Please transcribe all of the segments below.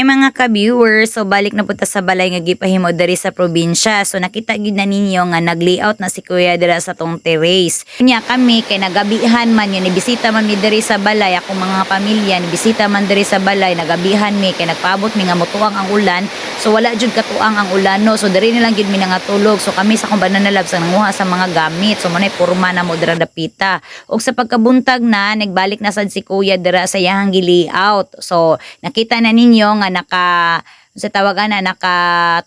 Hi mga ka-viewers, so balik na punta sa balay nga gipahimo diri sa probinsya. So nakita gid na ninyo nga nag-layout na si Kuya dira sa tong terrace. Nya kami kay nagabihan man yun, ibisita man mi diri sa balay ako mga pamilya, ibisita man diri sa balay, nagabihan mi kay nagpaabot mi nga motuang ang ulan. So wala jud katuang ang ulan no. So diri na lang gid mi nangatulog. So kami sa kong banana labs ang nanguha sa mga gamit. So manay porma na mo dira dapita. Og sa pagkabuntag na nagbalik na sad si Kuya dira sa iyang gi-layout. So nakita na ninyo nga naka sa tawagan na naka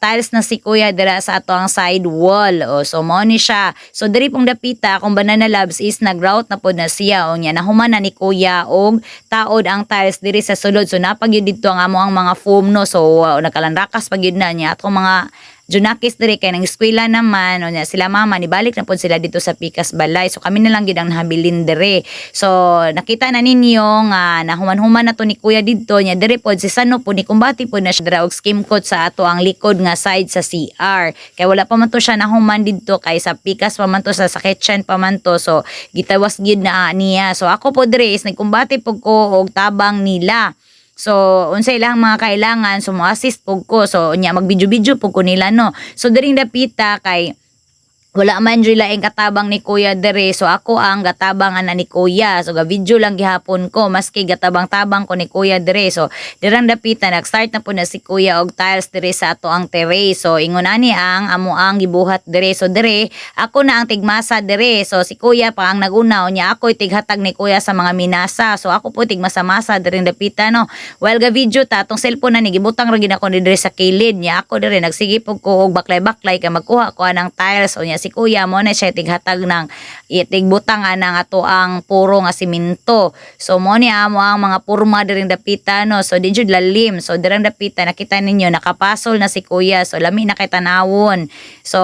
tiles na si kuya dira sa ato ang side wall. O so mo ni siya. So diri pong dapita kung banana labs is nagroute na pod na siya. O nya nahuman na ni kuya og taod ang tiles diri sa sulod. So napagyud dito ang amo ang mga foam no? So uh, nakalanrakas pagyud na niya. Atong mga Junakis diri kay nang eskwela naman o nya sila mama nibalik na pod sila dito sa Pikas Balay. So kami na lang gid ang nahabilin diri. So nakita na ninyo nga nahuman-human na to ni kuya dito nya diri pod si Sano po ni kumbati po na siya dira og skim coat sa ato ang likod nga side sa CR kay wala pa man to siya nahuman dito kay sa Pikas pa man to sa, sa kitchen pa man to. So gitawas gid na niya. So ako po diri is nagkumbati po ko og tabang nila So, unsa ilang mga kailangan, so mo assist pug ko. So, nya mag-video-video pug ko nila no. So, diring dapita kay wala man diri laing katabang ni Kuya dere. So ako ang gatabang ana ni Kuya. So ga video lang gihapon ko. Maski gatabang tabang ko ni Kuya dere. So dirang dapita nag-start na po na si Kuya og tiles dere sa ato ang terrace so ingon ani ang amo ang gibuhat dere. So dere ako na ang tigmasa dere. So si Kuya pa ang nagunaw niya. Ako tighatag ni Kuya sa mga minasa. So ako po tigmasa-masa direng dapita no? While ga video ta tong cellphone na ni gibutang ra gid ako ni dere sa kilid niya. Ako dere nagsige po ko og baklay-baklay kay magkuha ko ng tiles. Niya si kuya mo na siya tighatag ng itigbutang ng ato ang puro nga simento. So mo ni amo ang mga purma diring dapita no. So di jud lalim. So dirang dapita nakita ninyo nakapasol na si kuya. So lami na kay tanawon. So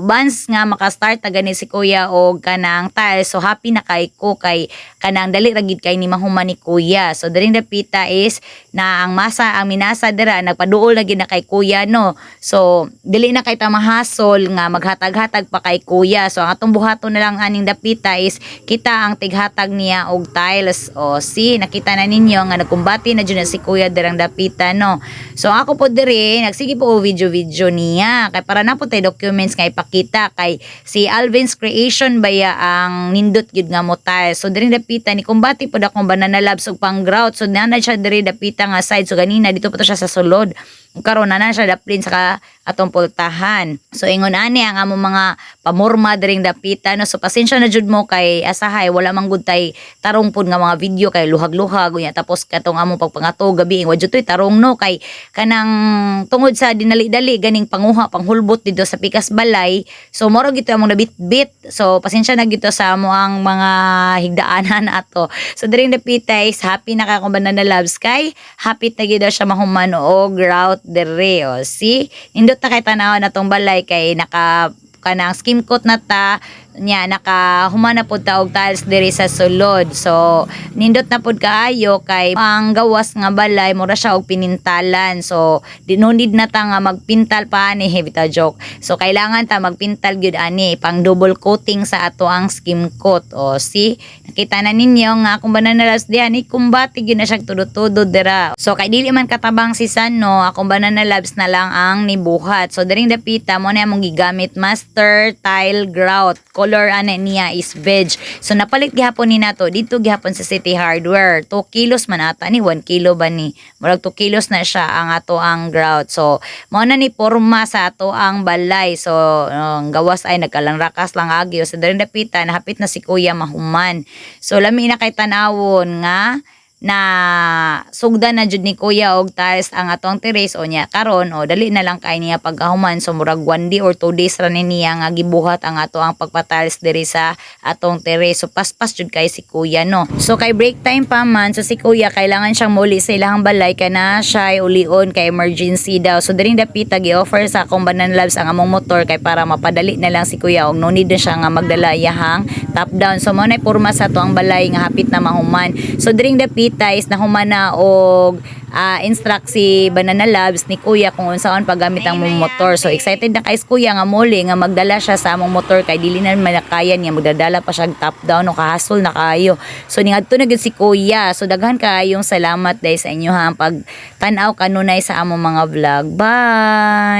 once nga maka-start na gani si kuya og kanang tiles. So happy na kay ko kay kanang dali ra gid kay ni mahuman ni kuya. So diring dapita is na ang masa ang minasa dira nagpaduol na gid na kay kuya no. So dili na kay tamahasol nga maghatag-hatag pa kay kuya. So ang atong buhaton na lang aning dapita is kita ang tighatag niya og tiles. O si nakita na ninyo nga nagkumbati na dyan na si kuya dirang dapita no. So ako po diri nagsige po video-video niya kay para na po tay documents nga ipakita kay si Alvin's Creation baya ang nindot gyud nga mo tiles. So diri dapita ni kumbati pod akong banana labs og pang grout. So nana siya diri dapita nga side. So ganina dito pa to siya sa sulod karon na na siya daplin sa atong pultahan. So ingon ani ang among mga pamorma diring dapita no. So pasensya na jud mo kay asahay wala man gud tarong pud nga mga video kay luhag-luhag unya tapos katong among pagpangato gabi wa jud toy tarong no kay kanang tungod sa dinali-dali ganing panguha panghulbot dito sa Pikas Balay. So moro gito among nabit-bit. So pasensya na gito sa amo ang mga higdaanan ato. So diring dapita is happy na ka kung banana loves kay happy gyud daw siya mahuman og route dere o see? Nindot na kay tanaw na tong balay kay naka kanang skim coat na ta nya naka humana pod ta og tiles diri sa sulod. So nindot na pod kaayo kay ang gawas nga balay mura siya og pinintalan. So di no need na ta nga magpintal pa ani bitaw joke. So kailangan ta magpintal gyud ani pang double coating sa ato ang skim coat. O see nakita na ninyo nga kung banana labs diyan ikumbati gyud na siya tudo-tudo dira. So kay dili man katabang si San no akong banana labs na lang ang nibuhat. So diring dapita mo na among gigamit master tile grout color ana niya is veg. So napalit gihapon ni nato dito gihapon sa City Hardware. 2 kilos man ata ni 1 kilo ba ni. Murag 2 kilos na siya ang ato ang grout. So mao na ni porma sa ato ang balay. So ang gawas ay nagkalang rakas lang agi. So darin dapita nahapit na si Kuya mahuman. So lami na kay tanawon nga na sugdan na jud ni kuya og tiles ang atong terrace o niya karon o dali na lang kay niya pagkahuman. So murag 1 day or 2 days ra ni niya nga gibuhat ang ato ang pagpatiles diri sa atong terrace so paspas jud kay si kuya no? So kay break time pa man so si kuya kailangan siyang muli sa ilang balay kay na siya ulion kay emergency daw. So diring dapita gi-offer sa akong banan labs ang among motor kay para mapadali na lang si kuya og no need na siya nga magdala iyahang top down so mo na porma sa ato ang balay nga hapit na mahuman so diring dapita dita is nahumana og ah, instruct si Banana Labs ni Kuya kung unsaon paggamit ang mong motor. So excited na kay Kuya nga muli nga magdala siya sa among motor kay dili na man kaya niya magdadala pa siya top down o kahasol na kayo. So niadto na gid si Kuya. So daghan kayong salamat dahil sa inyo ha pag tan-aw kanunay sa among mga vlog. Bye.